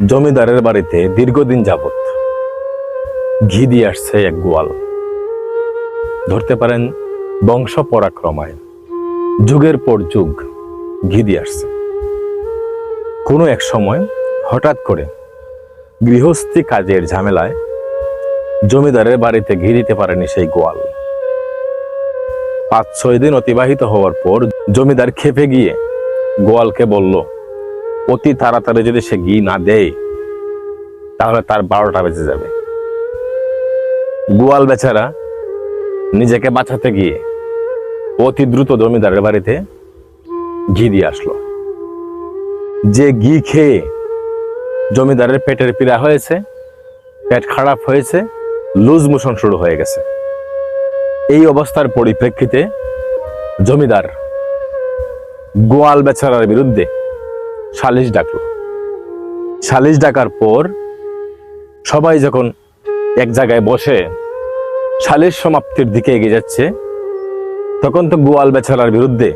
জমিদারের বাড়িতে দীর্ঘদিন যাবত ঘি দিয়ে আসছে এক গোয়াল। ধরতে পারেন বংশ পরাক্রমায় যুগের পর যুগ ঘি দিয়ে আসছে। কোনো এক সময় হঠাৎ করে গৃহস্থী কাজের ঝামেলায় জমিদারের বাড়িতে ঘি দিতে পারেনি সেই গোয়াল। পাঁচ ছয় দিন অতিবাহিত হওয়ার পর জমিদার খেপে গিয়ে গোয়ালকে বলল অতি তাড়াতাড়ি যদি সে ঘি না দেয়, তাহলে তার বারোটা বেজে যাবে। গোয়াল বেচারা নিজেকে বাঁচাতে গিয়ে অতি দ্রুত জমিদারের বাড়িতে ঘি দিয়ে আসলো। যে ঘি খেয়ে জমিদারের পেটের পীড়া হয়েছে, পেট খারাপ হয়েছে, লুজ মোশন শুরু হয়ে গেছে। এই অবস্থার পরিপ্রেক্ষিতে জমিদার গোয়াল বেচারার বিরুদ্ধে সালিশ ডাকলো। সালিশ ডাকার পর সবাই যখন এক জায়গায় বসে সালিশ সমাপ্তির দিকে এগিয়ে যাচ্ছে, তখন তো গোয়াল বেচারার বিরুদ্ধে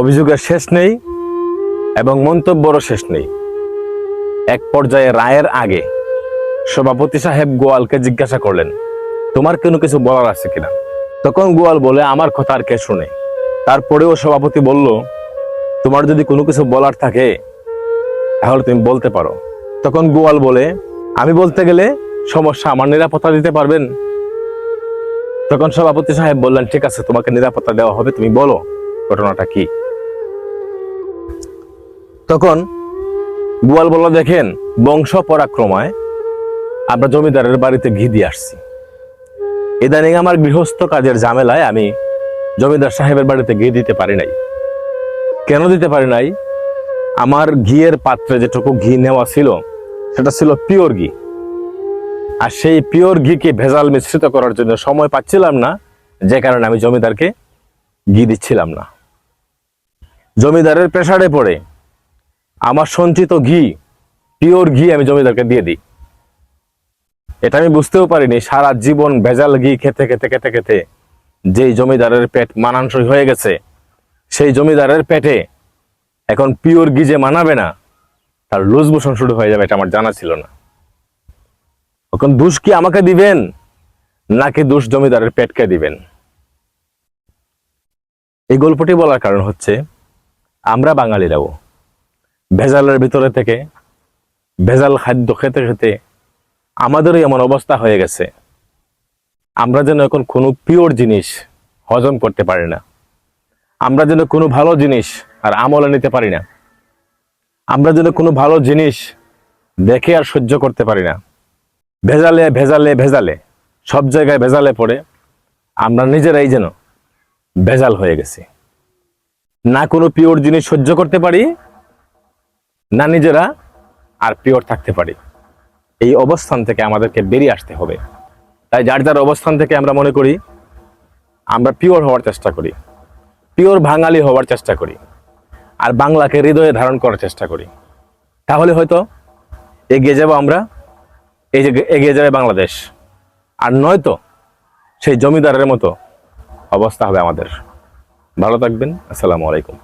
অভিযোগের শেষ নেই এবং মন্তব্যরও শেষ নেই। এক পর্যায়ে রায়ের আগে সভাপতি সাহেব গোয়ালকে জিজ্ঞাসা করলেন, তোমার কোনো কিছু বলার আছে কিনা? তখন গোয়াল বলে, আমার কথা আর কে শুনে। তারপরেও সভাপতি বলল তোমার যদি কোনো কিছু বলার থাকে, তাহলে তুমি বলতে পারো। তখন গোয়াল বলে, আমি বলতে গেলে সমস্যা আমার নিরাপত্তা দিতে পারবেন? তখন সভাপতি সাহেব বললেন, ঠিক আছে, তোমাকে নিরাপত্তা দেওয়া হবে, তুমি বলো, ঘটনাটা কি? তখন গোয়াল বলল, দেখেন, বংশ পরাক্রমায় আমরা জমিদারের বাড়িতে ঘি দিয়ে আসছি। ইদানিং আমার গৃহস্থ কাজের ঝামেলায় আমি জমিদার সাহেবের বাড়িতে ঘি দিতে পারি নাই। কেন দিতে পারি নাই? আমার ঘিয়ের পাত্রে যেটুকু ঘি নেওয়া ছিল, সেটা ছিল পিওর ঘি। আর সেই পিওর ঘিকে ভেজাল মিশ্রিত করার জন্য সময় পাচ্ছিলাম না, যে কারণে আমি জমিদারকে ঘি দিচ্ছিলাম না। জমিদারের প্রেসারে পড়ে আমার সঞ্চিত ঘি, পিওর ঘি আমি জমিদারকে দিয়ে দিই। এটা আমি বুঝতেও পারিনি, সারা জীবন ভেজাল ঘি খেতে খেতে খেতে খেতে, যেই জমিদারের পেট মানানসই হয়ে গেছে সেই জমিদারের পেটে। এখন পিওর যে মানাবে না। তার লুজ মোশন শুরু হয়ে যাবে এটা আমার জানা ছিল না। এখন দোষ কি আমাকে দিবেন? নাকি দোষ জমিদারের পেটকে দিবেন? এই গল্পটি বলার কারণ হচ্ছে, আমরা বাঙালিরাও ভেজালের ভিতরে থেকে, ভেজাল খাদ্য খেতে খেতে আমাদেরও এমন অবস্থা হয়ে গেছে। আমরা যেন এখন কোনো পিওর জিনিস হজম করতে পারি না। আমরা যেন কোনো ভালো জিনিস আর আমলে নিতে পারি না। আমরা যেন কোনো ভালো জিনিস দেখে আর সহ্য করতে পারি না। ভেজালে ভেজালে ভেজালে, সব জায়গায় ভেজালে পড়ে আমরা নিজেরাই যেন ভেজাল হয়ে গেছি। না কোনো পিওর জিনিস সহ্য করতে পারি, না নিজেরা আর পিওর থাকতে পারি। এই অবস্থান থেকে আমাদেরকে বেরিয়ে আসতে হবে। তাই যার যার অবস্থান থেকে আমরা মনে করি, আমরা পিওর হওয়ার চেষ্টা করি। পিওর বাঙালি হওয়ার চেষ্টা করি। আর বাংলাকে হৃদয়ে ধারণ করার চেষ্টা করি। তাহলে হয়তো এগিয়ে যাব আমরা, এই যে এগিয়ে যাবে বাংলাদেশ। আর নয়তো সেই জমিদারের মতো অবস্থা হবে আমাদের। ভালো থাকবেন, আসসালামু আলাইকুম।